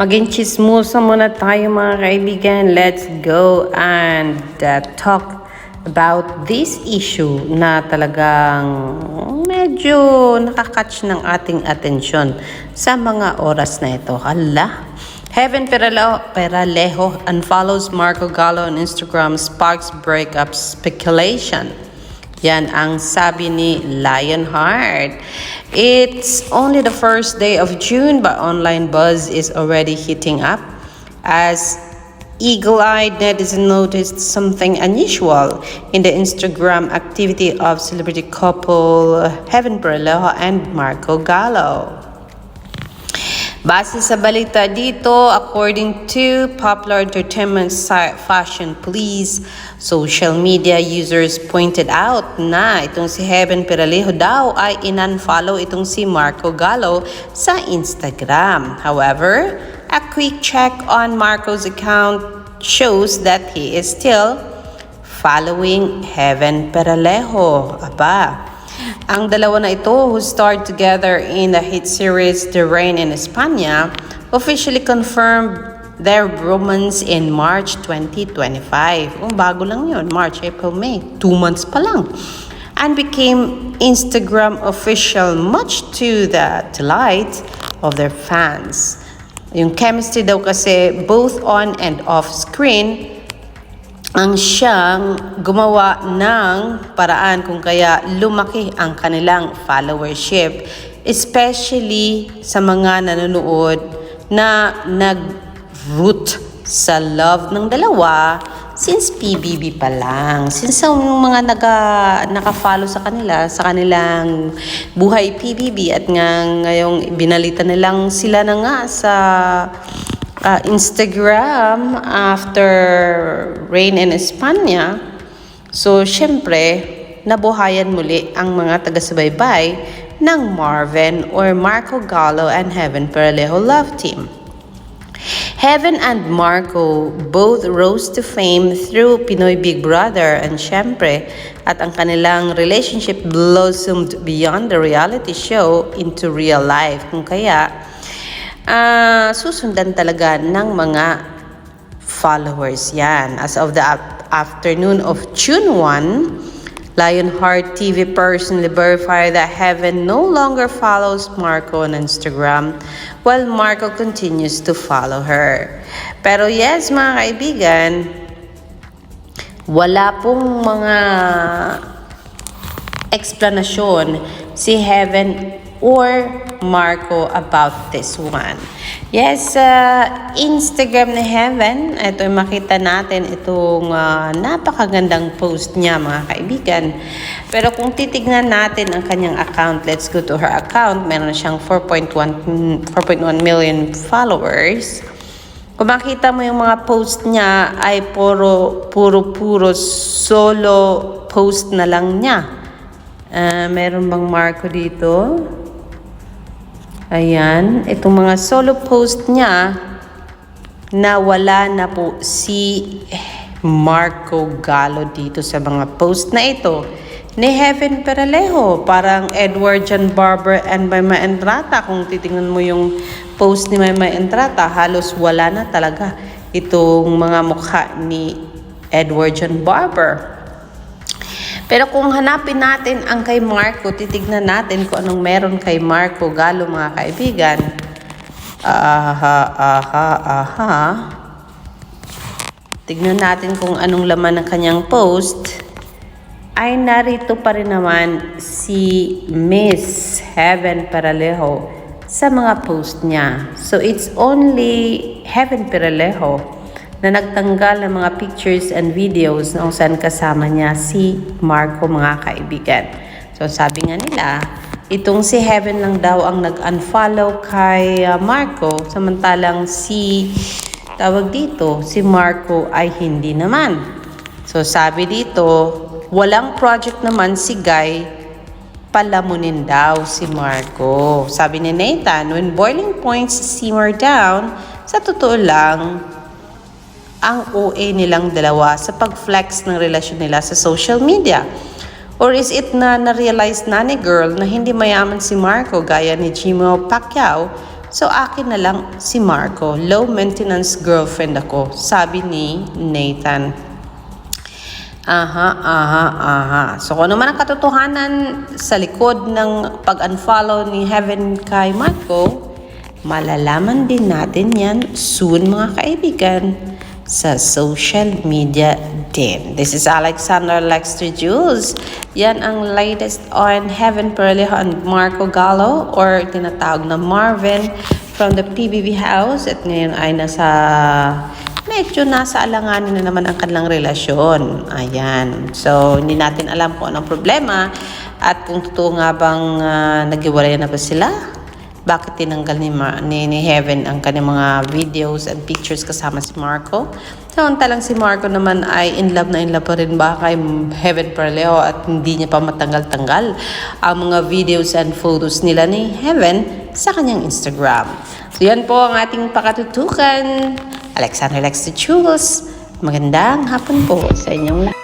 Maging chismosa muna tayo mga kaibigan. Let's go and uh, talk about this issue na talagang medyo nakakatch ng ating atensyon sa mga oras na ito. Hala, Heaven Peralejo, Peralejo unfollows Marco Gallo on Instagram sparks breakup speculation. Yan ang sabi ni Lionheart. It's only the first day of June but online buzz is already heating up as eagle-eyed netizen noticed something unusual in the Instagram activity of celebrity couple Heaven Peralejo and Marco Gallo. Base sa balita dito, according to Popular Entertainment site Fashion Police, social media users pointed out na itong si Heaven Peralejo daw ay in-unfollow itong si Marco Gallo sa Instagram. However, a quick check on Marco's account shows that he is still following Heaven Peralejo. Aba, ang dalawa na ito who starred together in the hit series The Rain in España officially confirmed their romance in March 2025. Oh, bago lang yun. March, April, May. Two months pa lang. And became Instagram official much to the delight of their fans. Yung chemistry daw kasi both on and off screen ang siyang gumawa ng paraan kung kaya lumaki ang kanilang followership especially sa mga nanonood na nag-root sa love ng dalawa since PBB pa lang. Since ang mga naga, naka-follow sa kanila, sa kanilang buhay PBB at nga ngayong binalita nilang sila na nga sa uh, Instagram after rain in Espanya. So, syempre, nabuhayan muli ang mga taga-subaybay ng Marvin or Marco Gallo and Heaven Peralejo love team. Heaven and Marco both rose to fame through Pinoy Big Brother and syempre at ang kanilang relationship blossomed beyond the reality show into real life. Kung kaya, ah, susundan talaga ng mga followers yan. As of the afternoon of June 1, Lionheart TV personally verified that Heaven no longer follows Marco on Instagram while Marco continues to follow her. Pero yes, mga kaibigan, wala pong mga explanasyon si Heaven or Marco about this one. Yes, uh, Instagram ni Heaven, ito yung makita natin itong uh, napakagandang post niya mga kaibigan. Pero kung titignan natin ang kanyang account, let's go to her account. Meron siyang 4.1 4.1 million followers. Kung makita mo yung mga post niya ay puro puro puro solo post na lang niya. Ah, meron bang Marco dito? Ayan, itong mga solo post niya na wala na po si Marco Gallo dito sa mga post na ito ni Heaven Peralejo. Parang Edward John Barber and Mama Entrata. Kung titingnan mo yung post ni Mama Entrata, halos wala na talaga itong mga mukha ni Edward John Barber. Pero kung hanapin natin ang kay Marco, titignan natin kung anong meron kay Marco Galo mga kaibigan. Aha, aha, aha. Tignan natin kung anong laman ng kanyang post. Ay narito pa rin naman si Miss Heaven Peralejo sa mga post niya. So it's only Heaven Peralejo na nagtanggal ng mga pictures and videos na saan kasama niya si Marco mga kaibigan. So sabi nga nila, itong si Heaven lang daw ang nag-unfollow kay uh, Marco samantalang si tawag dito, si Marco ay hindi naman. So sabi dito, walang project naman si Guy palamunin daw si Marco. Sabi ni Nathan, when boiling points simmer down, sa totoo lang, ang OA nilang dalawa sa pag-flex ng relasyon nila sa social media? Or is it na na-realize na ni girl na hindi mayaman si Marco gaya ni Jimmy Pacquiao So akin na lang si Marco. Low maintenance girlfriend ako, sabi ni Nathan. Aha, aha, aha. So kung ano man ang katotohanan sa likod ng pag-unfollow ni Heaven kay Marco, malalaman din natin yan soon mga kaibigan sa social media din. This is Alexander Lexter Jules. Yan ang latest on Heaven Perlejo and Marco Gallo or tinatawag na Marvin from the PBB house at ngayon ay nasa medyo nasa alanganin na naman ang kanilang relasyon. Ayan. So, hindi natin alam kung anong problema at kung totoo nga bang uh, naghiwalay na ba sila. Bakit tinanggal ni, Mar- ni, ni Heaven ang kanyang mga videos and pictures kasama si Marco? Samantalang si Marco naman ay in love na in love pa rin ba kay Heaven Perleo at hindi niya pa matanggal-tanggal ang mga videos and photos nila ni Heaven sa kanyang Instagram. So yan po ang ating pakatutukan. Alexander Lex Jules. Magandang hapon po sa inyong lahat.